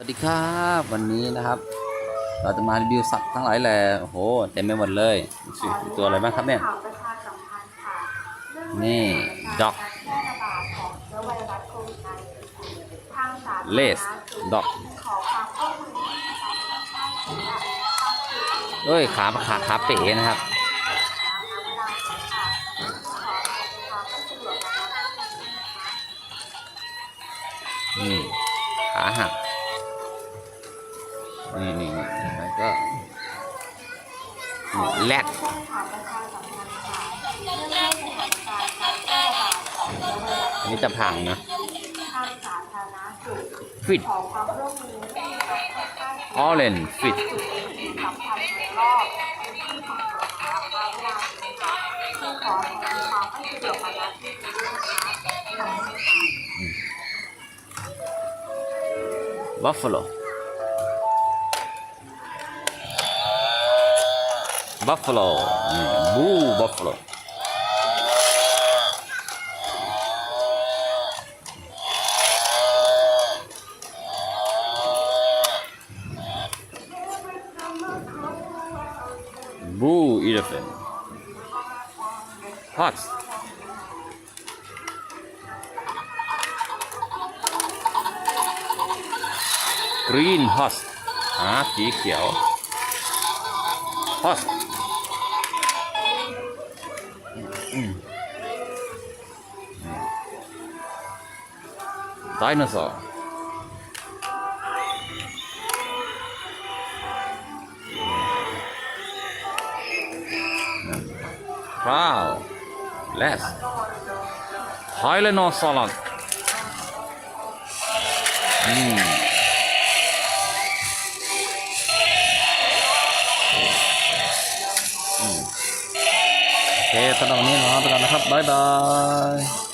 สวัสดีครับวันนี้นะครับ เราจะมารีวิวสัตว์ทั้งหลายแหล่โอ้โหเต็มไปหมดเลยดูสิตัวอะไรบ้างครับเนี่ยข่าวประชาสัมพันธ์ค่ะเรื่องนี่ด็อกการแพร่ระบาดของเชื้อไวรัสโควิด -19 ทางสาธารณสุขเลสด็อกขอความร่วมมือให้ประชาชนทราบถึงการตั้งจุดเอ้ยขาขาขาเป๋นะครับนี่ขาหัก นี่นี่นี่แล้วก็แรดแจ้งข่าวประชาสัมพันธ์ค่ะเรื่องเรื่องสถานการณ์การแพร่ระบาดของเชื้อไวรัสอันนี้จะพังนะฟิตออเรนฟิตจุดสำคัญในรอบพื้นที่ของตัวนะคะเวล บัฟฟาโลบูบัฟฟาโลบูอีเลฟินฮักส์ green สหาสีเขียวฮอส อืม dinosaur Wow. Less. Tyrannosaurus. อื เคสำหรับวันนี้ลาไปก่อนนะครับ บ๊ายบาย